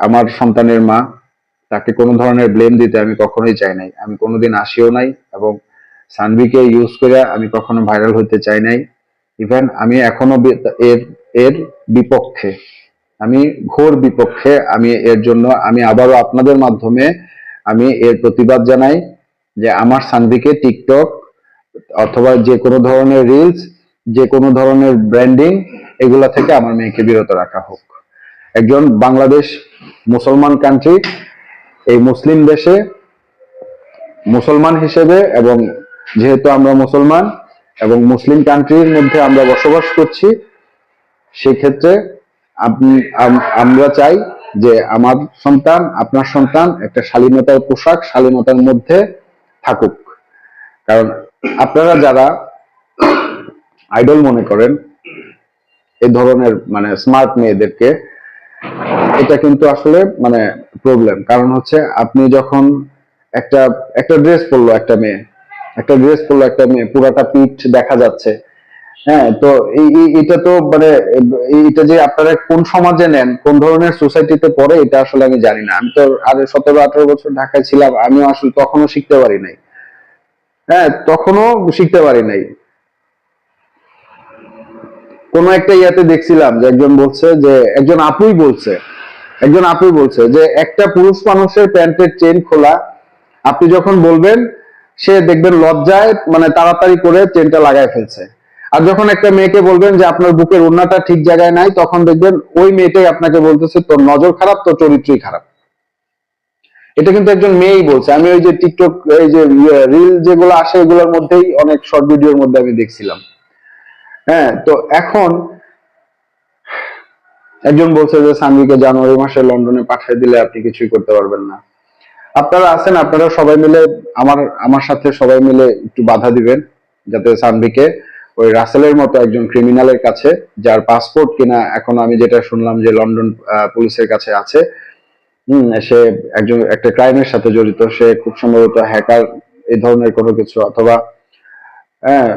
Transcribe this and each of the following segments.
আমার সন্তানের মা, তাকে কোনো ধরনের ব্লেম দিতে আমি কখনোই চাই নাই। আমি কোনোদিন আসিও নাই এবং সানভিকে ইউজ করে আমি কখনো ভাইরাল হতে চাই নাই। ইভেন আমি এখনও এর এর বিপক্ষে, আমি ঘোর বিপক্ষে আমি এর জন্য, আমি আবারও আপনাদের মাধ্যমে আমি এর প্রতিবাদ জানাই যে আমার সানভিকে টিকটক অথবা যে কোনো ধরনের রিলস যে কোনো ধরনের ব্র্যান্ডিং এগুলা থেকে আমার মেয়েকে বিরত রাখা হোক। একজন বাংলাদেশ মুসলমান কান্ট্রি এই মুসলিম দেশে মুসলমান হিসেবে এবং যেহেতু আমরা মুসলমান এবং মুসলিম কান্ট্রির মধ্যে আমরা বসবাস করছি, সেক্ষেত্রে আপনি- আমরা চাই যে আমার সন্তান, আপনার সন্তান একটা শালীনতার পোশাক শালীনতার মধ্যে থাকুক। কারণ আপনারা যারা আইডল মনে করেন এই ধরনের মানে স্মার্ট মেয়েদেরকে এটা কিন্তু আসলে মানে প্রবলেম কারণ হচ্ছে আপনি যখন একটা একটা ড্রেস পরলো একটা মেয়ে, একটা ড্রেস পরলো একটা মেয়ে, পুরাটা পিঠ দেখা যাচ্ছে। হ্যাঁ তো এটা তো মানে এটা যে আপনারা কোন সমাজে নেন, কোন ধরনের সোসাইটিতে পড়ে, এটা আসলে আমি জানি না। আমি তো আর সতেরো, আঠারো বছর ঢাকায় ছিলাম, আমিও আসলে তখনও শিখতে পারি নাই। হ্যাঁ তখনও শিখতে পারি নাই। কোন একটা ইয়াতে দেখছিলাম যে একজন বলছে যে, একজন আপুই বলছে একজন আপুই বলছে যে একটা পুরুষ মানুষের প্যান্টের চেন খোলা, আপনি যখন বলবেন, সে দেখবেন লজ্জায় মানে তাড়াতাড়ি করে চেনটা লাগায় ফেলছে। আর যখন একটা মেয়েকে বলবেন যে আপনার বুকের ওড়নাটা ঠিক জায়গায় নাই, তখন দেখবেন ওই মেয়েটাই আপনাকে বলতেছে, তোর নজর খারাপ, তোর চরিত্রই খারাপ। এটা কিন্তু একজন মেয়েই বলছে। আমি ওই যে টিকটক এই যে রিল যেগুলো আসে, এগুলোর মধ্যেই অনেক শর্ট ভিডিওর মধ্যে আমি দেখছিলাম। হ্যাঁ তো এখন একজন বলছে যে সানভিকে জানুয়ারি মাসে লন্ডনে পাঠিয়ে দিলে আপনি কিছুই করতে পারবেন না। আপনারা আছেন, আপনারা সবাই মিলে, আমার আমার সাথে সবাই মিলে একটু বাধা দিবেন, যাতে সানভিকে ওই রাসেলের মতো একজন ক্রিমিনালের কাছে, যার পাসপোর্ট কিনা এখন আমি যেটা শুনলাম যে লন্ডন পুলিশের কাছে আছে, হম, সে একজন, একটা ক্রাইমের সাথে জড়িত, সে খুব সম্ভবত হ্যাকার, এই ধরনের কোনো কিছু, অথবা হ্যাঁ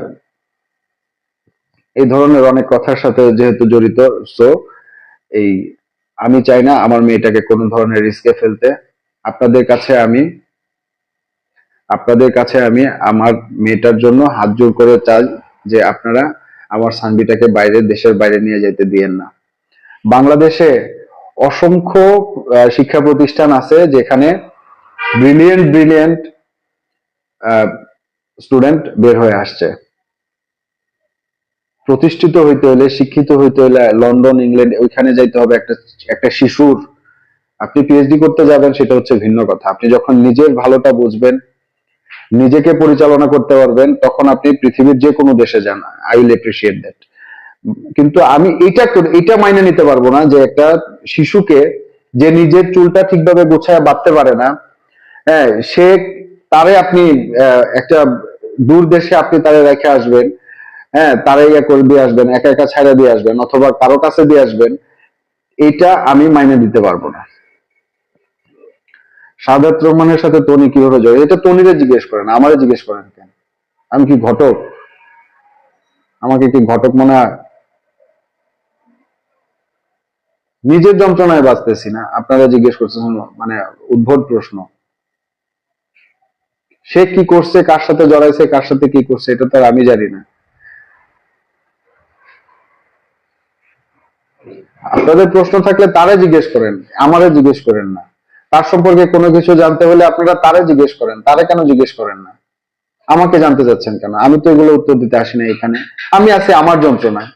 এই ধরনের অনেক কথার সাথে যেহেতু জড়িত, সো এই, আমি চাই না আমার মেয়েটাকে কোনো ধরনের রিস্কে ফেলতে। আপনাদের কাছে আমি, আপনাদের কাছে আমি আমার মেয়েটার জন্য হাত জোর করে চাই যে আপনারা আমার সানবিটাকে বাইরে, দেশের বাইরে নিয়ে যেতে দিয়েন না। বাংলাদেশে অসংখ্য শিক্ষা প্রতিষ্ঠান আছে যেখানে ব্রিলিয়েন্ট ব্রিলিয়েন্ট স্টুডেন্ট বের হয়ে আসছে। প্রতিষ্ঠিত হইতে হলে শিক্ষিত হইতে হলে লন্ডন, ইংল্যান্ড, ওইখানে যাইতে হবে একটা একটা শিশুর। আপনি পিএইচডি করতে যাবেন, সেটা হচ্ছে ভিন্ন কথা। আপনি যখন নিজের ভালোটা বুঝবেন, নিজেকে পরিচালনা করতে পারবেন, তখন আপনি পৃথিবীর যে কোনো দেশে যান। আই উইল এপ্রিসিয়েট দ্যাট কিন্তু আমি এটা এটা মাইনে নিতে পারব না যে একটা শিশুকে যে নিজের চুলটা ঠিকভাবে গোছায় বাঁধতে পারে না হ্যাঁ সে, তারে আপনি একটা দূর দেশে আপনি তারে রেখে আসবেন হ্যাঁ তারে ইয়ে করে দিয়ে আসবেন, একা একা ছাইড়া দিয়ে আসবেন, অথবা কারও কাছে দিয়ে আসবেন, এটা আমি মাইনে দিতে পারব না। সাদাত রহমানের সাথে টনি কীভাবে জড়িত? এটা টনিরে জিজ্ঞেস করেন, আমারে জিজ্ঞেস করেন কেন? আমি কি ঘটক? আমাকে কি ঘটক মনে হয়? নিজের যন্ত্রণায় বাঁচতেছি না, আপনারা জিজ্ঞেস করছেন মানে উদ্ভট প্রশ্ন। সে কি করছে, কার সাথে জড়াইছে, কার সাথে কি করছে, এটা তো আমি জানি না। আপনাদের প্রশ্ন থাকলে তারে জিজ্ঞেস করেন, আমারে জিজ্ঞেস করেন না। তার সম্পর্কে কোনো কিছু জানতে হলে আপনারা তারে জিজ্ঞেস করেন, তারে কেন জিজ্ঞেস করেন না? আমাকে জানতে চাচ্ছেন কেন? আমি তো এগুলো উত্তর দিতে আসি না এখানে। আমি আছি আমার যন্ত্রণায়।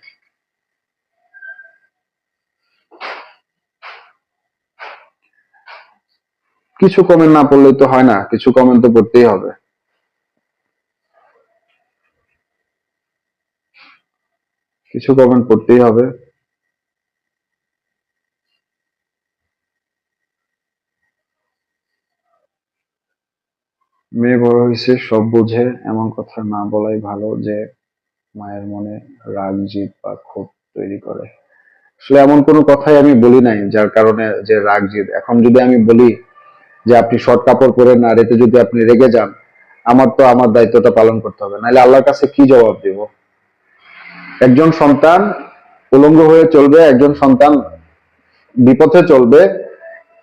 কিছু কমেন্ট না পড়লে তো হয় না, কিছু কমেন্ট তো পড়তেই হবে। কিছু কমেন্ট পড়তেই হবে। মেয়ে বড় হয়েছে, সব বোঝে। এমন কথা না বলাই ভালো যে মায়ের মনে রাগ, জিদ বা ক্ষোভ তৈরি করে। আসলে এমন কোনো কথাই আমি বলি নাই যার কারণে যে রাগ, জিদ। এখন যদি আমি বলি যে আপনি শর্ট কাপড় পরেন না আর এতে যদি আপনি রেগে যান, আমার তো আমার দায়িত্বটা পালন করতে হবে। নাহলে আল্লাহর কাছে কি জবাব দেব? একজন সন্তান উলঙ্গ হয়ে চলবে, একজন সন্তান বিপথে চলবে,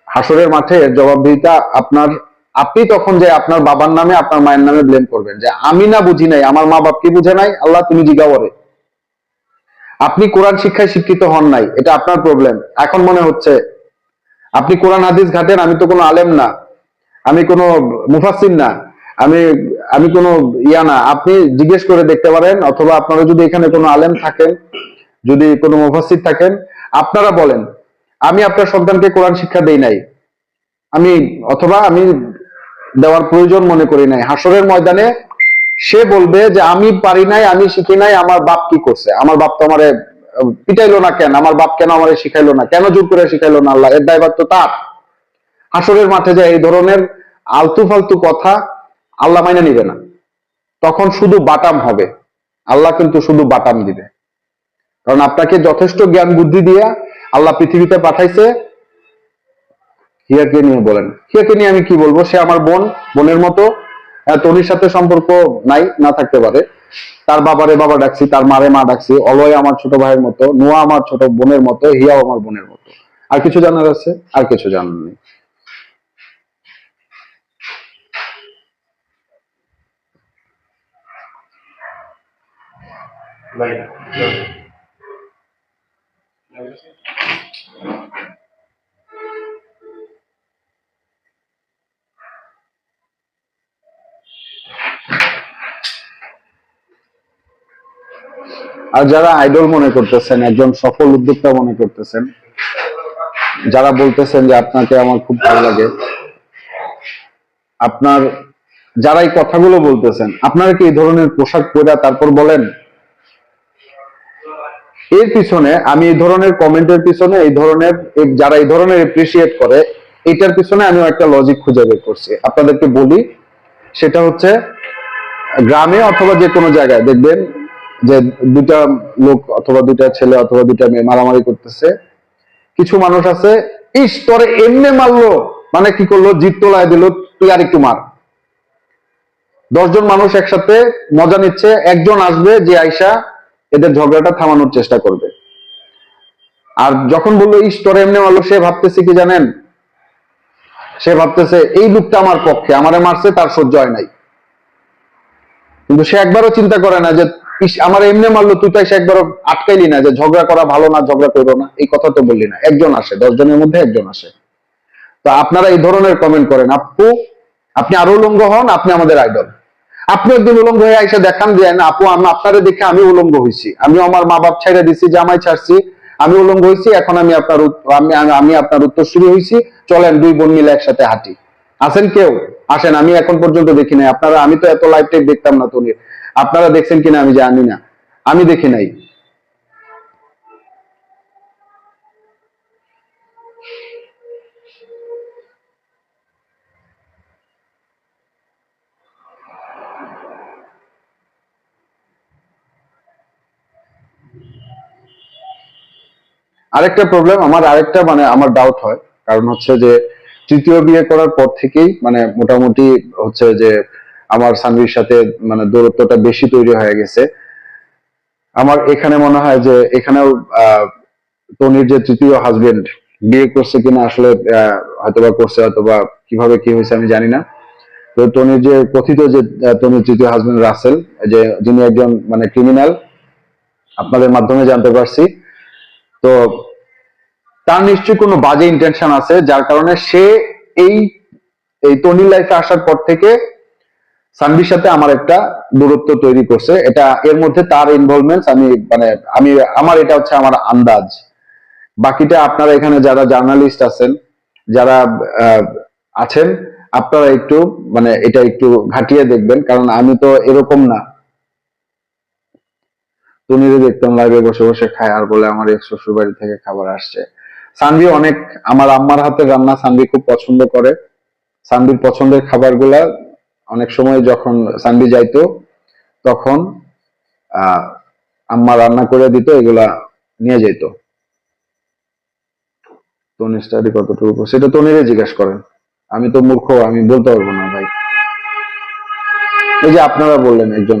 হাসরের মাঠে জবাবদিহিতা আপনার আপনি তখন যে আপনার বাবার নামে, আপনার মায়ের নামে ব্লেম করবেন যে, আমি না বুঝি নাই, আমার মা বাপ কি বুঝে নাই? আল্লাহ, তুমি জিজ্ঞাবরে আপনি কোরআন শিক্ষায় শিক্ষিত হন নাই, এটা আপনার প্রবলেম এখন মনে হচ্ছে, আপনি কোরআন হাদিস ঘাটেন, আমি তো কোনো আলেম না, আমি কোনো মুফাসির না, আমি আমি কোনো ইয়া না। আপনি জিজ্ঞেস করে দেখতে পারেন, অথবা আপনারা যদি এখানে কোনো আলেম থাকেন, যদি কোনো মুফাসির থাকেন, আপনারা বলেন, আমি আপনার সন্তানকে কোরআন শিক্ষা দেই নাই। আমি, অথবা আমি দেওয়ার প্রয়োজন মনে করি নাই। হাসরের ময়দানে সে বলবে যে, আমি পারি নাই, আমি শিখি নাই, আমার বাপ কি করছে? আমার বাপ তো আমারে, পিটাইলো না কেন? আমার বাপ কেন আমারে শিখাইলো না? কেন জোর করে শিখাইলো না আল্লাহ? এর দায়ভার তো তার। হাসরের মাঠে যে এই ধরনের আলতু ফালতু কথা আল্লাহ মাইনে নিবে না। তখন শুধু বাটাম হবে। আল্লাহ কিন্তু শুধু বাটাম দিবে। কারণ আপনাকে যথেষ্ট জ্ঞান বুদ্ধি দিয়ে আল্লাহ পৃথিবীতে পাঠাইছে। হিয়াকে নিয়ে বলেন। হিয়াকে নিয়ে আমি কি বলব? সে আমার বোন বোনের মতো। তনির সাথে সম্পর্ক নাই না থাকতে পারে। তার বাবারে বাবা ডাকছি তার মারে মা ডাকছি। অলয় আমার ছোট ভাইয়ের মতো নোয়া আমার ছোট বোনের মতো হিয়াও আমার বোনের মতো। আর কিছু জানার আছে? আর কিছু জানার নেই। আর যারা আইডল মনে করতেছেন, একজন সফল উদ্যোক্তা মনে করতেছেন, যারা বলতেছেন যে আপনাকে আমার খুব ভালো লাগে, আপনার যারা এই কথাগুলো বলতেছেন, আপনারা কি এই ধরনের পোশাক পরে তারপর বলেন? এর পিছনে, আমি এই ধরনের কমেন্টের পিছনে, এই ধরনের যারা এই ধরনের এপ্রিসিয়েট করে, এটার পিছনে আমি একটা লজিক খুঁজে বের করছি। আপনাদেরকে বলি, সেটা হচ্ছে, গ্রামে অথবা যে কোনো জায়গায়, দেখবেন যে দুটা লোক অথবা দুটা ছেলে অথবা দুটা মেয়ে মারামারি করতেছে। কিছু মানুষ আছে, ইস, তোরে এমনি মারলো। মানে কি করল? জিত তোলায় দিল, তুই আর একটু মার। দশজন মানুষ একসাথে মজা নিচ্ছে, একজন আসবে যে আইসা এদের ঝগড়াটা থামানোর চেষ্টা করবে। আর যখন বলল, ইস, তোরে এমনি মারলো, সে ভাবতেছে কি জানেন? সে ভাবতেছে, এই লোকটা আমার পক্ষে, আমারে মারছে, তার সহ্য হয় নাই। কিন্তু সে একবারও চিন্তা করে না যে আমার এমনি মারলো, তুই তো এসে একবারও আটকাইলি না যে ঝগড়া করা ভালো না, ঝগড়া করো না, এই কথা তো বললি না। একজন আসে দশ জনের মধ্যে একজন আসে। তো আপনারা এই ধরনের কমেন্ট করেন, আপু, আপনি আরও উলঙ্গ হন, আপনি আমাদের আইডল আপনি একদিন উলঙ্গ হয়ে এসে দেখান দিয়ে না, আপু, আমি আপনারে দেখে আমি উলঙ্গ হয়েছি আমি আমার মা বাপ ছেড়ে দিছি, জামাই ছাড়ছি। আমি উলঙ্গ হয়েছি এখন আমি আপনার আমি, আমি- আপনার উত্তরসূরি হয়েছি চলেন দুই বোন মিলে একসাথে হাঁটি। আসেন কেউ? আসেন, আমি এখন পর্যন্ত দেখি নাই। আপনারা, আমি তো এত লাইভ টাইপ দেখতাম না তনির আপনারা দেখছেন কিনা আমি জানি না। আমি দেখি নাই। আরেকটা প্রবলেম আমার আরেকটা মানে আমার ডাউট হয়। কারণ হচ্ছে যে তৃতীয় বিয়ে করার পর থেকেই মানে মোটামুটি হচ্ছে যে আমার সানভির সাথে মানে দূরত্বটা বেশি তৈরি হয়ে গেছে। আমার এখানে মনে হয় যে, এখানেও তনির যে তৃতীয় হাজবেন্ড বিয়ে করছে কিনা আসলে হয়তোবা করছে অথবা কীভাবে কি হয়েছে আমি জানি না। তো টনির যে, কথিত যে তনির তৃতীয় হাজবেন্ড রাসেল, যে, যিনি একজন মানে ক্রিমিনাল আপনাদের মাধ্যমে জানতে পারছি। তো তার নিশ্চয়ই কোনো বাজে ইন্টেনশন আছে, যার কারণে সে এই এই তনির লাইফে আসার পর থেকে সানভির সাথে আমার একটা দূরত্ব তৈরি করছে। এটা এর মধ্যে তার ইনভলভমেন্ট আমি মানে আমি, আমার এটা হচ্ছে আমার আন্দাজ। বাকিটা আপনারা এখানে যারা জার্নালিস্ট আছেন, যারা আছেন, আপনারা একটু মানে এটা একটু ঘাটিয়ে দেখবেন, কারণ আমি তো এরকম না। তনিরে দেখতাম লাইভে বসে বসে খায়, আর বলে আমার এক্স শ্বশুর বাড়ি থেকে খাবার আসছে। সানভি অনেক, আমার আম্মার হাতের রান্না সানভি খুব পছন্দ করে। সানভির পছন্দের খাবারগুলা অনেক সময় যখন সানভি যাইতো, তখন আহ আম্মা রান্না করে দিত, এগুলা নিয়ে যেত তনি স্টাডি কতটুকু সেটা তনিরে জিজ্ঞেস করেন। আমি তো মূর্খ, আমি বলতে পারব না ভাই। এই যে আপনারা বললেন একজন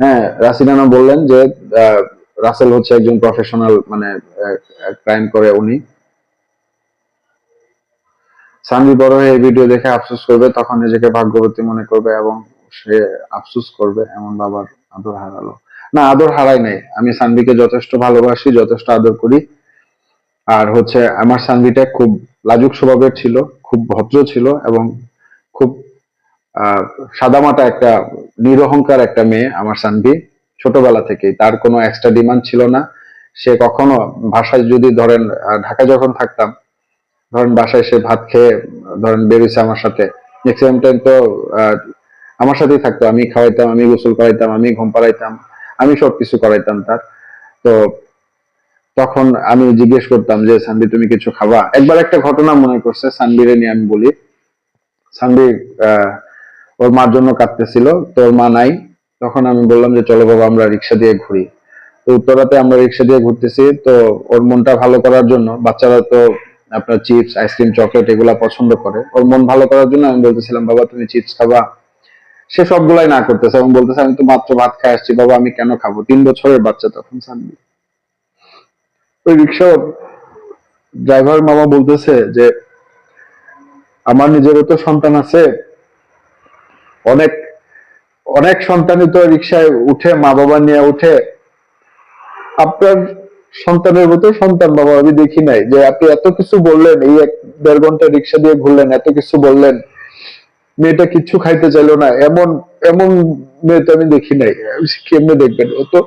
হ্যাঁ রাসিনানা বললেন যে রাসেল হচ্ছে একজন প্রফেশনাল মানে ক্রাইম করে উনি। সানভি বড় হয়ে ভিডিও দেখে আফসোস করবে, তখন নিজেকে ভাগ্যবতী মনে করবে এবং সে আফসোস করবে এমন বাবার আদর হারালো। না, আদর হারাই নাই। আমি সানভিকে যথেষ্ট ভালোবাসি, যথেষ্ট আদর করি। আর হচ্ছে, আমার সানভিটা খুব লাজুক স্বভাবের ছিল, খুব ভদ্র ছিল এবং খুব সাদামাটা একটা নিরহংকার একটা মেয়ে আমার সানভি, ছোটবেলা থেকেই। তার কোনো এক্সট্রা ডিমান্ড ছিল না। সে কখনো ভাষায় যদি ধরেন ঢাকা যখন থাকতাম ধরেন বাসায় সে ভাত খেয়ে, ধরেন বেরোইছে আমার সাথে। ম্যাক্সিমাম টাইম তো আমার সাথেই থাকতো। আমি খাওয়াইতাম, আমি গোসল করাইতাম, আমি ঘুম পাড়াইতাম, আমি সবকিছু করাইতাম তার। তো তখন আমি জিজ্ঞেস করতাম যে সানবি তুমি কিছু খাবা? একবার একটা ঘটনা মনে করছে সানবিরে নিয়ে আমি বলি। সানবি ওর মার জন্য কাঁদতেছিল তো ওর মা নাই। তখন আমি বললাম যে, চলো বাবা, আমরা রিক্সা দিয়ে ঘুরি। তো উত্তরাতে আমরা রিক্সা দিয়ে ঘুরতেছি, তো ওর মনটা ভালো করার জন্য বাচ্চারা তো আপনার চিপস আইসক্রিম চকলেট এগুলা পছন্দ করে। ওর মন ভালো করার জন্য আমি বলতেছিলাম, বাবা, তুমি চিপস খাবা। সে সবগুলাই না করতেছে এবং বলতেছে, আমি তো মাত্র ভাত খাই আসছি, বাবা, আমি কেন খাব? তিন বছরের বাচ্চা তখন সানবি। ওই রিক্সা ড্রাইভার মামা বলতেছে যে, আমার নিজেরও তো সন্তান আছে। অনেক অনেক সন্তানই তো রিক্সায় উঠে মা বাবা নিয়ে উঠে। আপনার সন্তানের মতো সন্তান বাবা, আমি দেখি নাই। যে আপনি এত কিছু বললেন, এই এক দেড় ঘণ্টা রিক্সা দিয়ে ঘুরলেন, এত কিছু বললেন, মেয়েটা কিচ্ছু খাইতে চাইলো না। এমন এমন মেয়ে তো আমি দেখি নাই। কেমনে দেখবেন? ও তো